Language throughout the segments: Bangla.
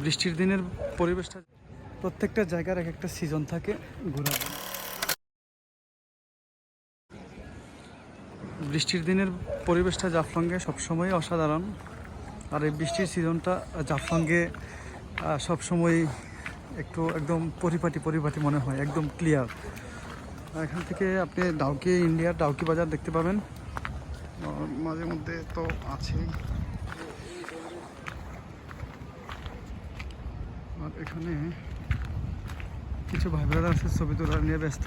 বৃষ্টির দিনের পরিবেশটা? প্রত্যেকটা জায়গার এক একটা সিজন থাকে ঘোরার বৃষ্টির দিনের পরিবেশটা জাফলংয়ে সবসময় অসাধারণ। আর এই বৃষ্টির সিজনটা জাফলংয়ে সবসময় একটু একদম পরিপাটি পরিপাটি মনে হয় একদম ক্লিয়ার এখান থেকে আপনি ডাউকি ইন্ডিয়ার ডাউকি বাজার দেখতে পাবেন। মাঝে মধ্যে তো আছেই। আর এখানে কিছু ভাই বোনেরা আছে, ছবি তোলা নিয়ে ব্যস্ত।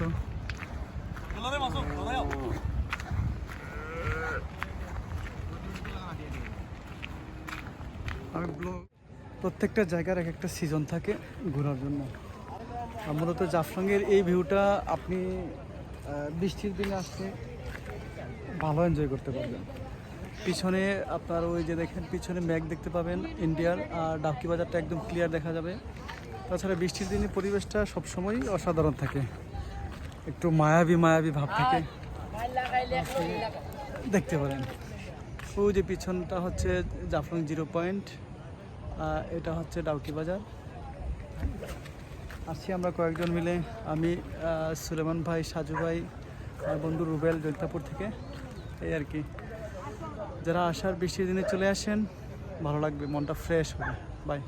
প্রত্যেকটা জায়গার এক একটা সিজন থাকে ঘোরার জন্য। মূলত জাফলংয়ের এই ভিউটা আপনি বৃষ্টির দিনে আসলে ভালো এনজয় করতে পারবেন। পিছনে আপনার ওই যে দেখেন, পিছনে মেঘ দেখতে পাবেন ইন্ডিয়ার আর ডাউকি বাজারটা একদম ক্লিয়ার দেখা যাবে। তাছাড়া বৃষ্টির দিনে পরিবেশটা সবসময়ই অসাধারণ থাকে। একটু মায়াবী মায়াবী ভাব থাকে। দেখতে পারেন। ওই যে পিছনটা হচ্ছে জাফরং জিরো পয়েন্ট এটা হচ্ছে ডাউকি বাজার। আসছি আমরা কয়েকজন মিলে, আমি সুলেমান ভাই, সাজু ভাই বন্ধু রুবেল জৈতাপুর থেকে। এই আর কি। যারা আসার বৃষ্টির দিনে চলে আসেন ভালো লাগবে মনটা ফ্রেশ হবে। বাই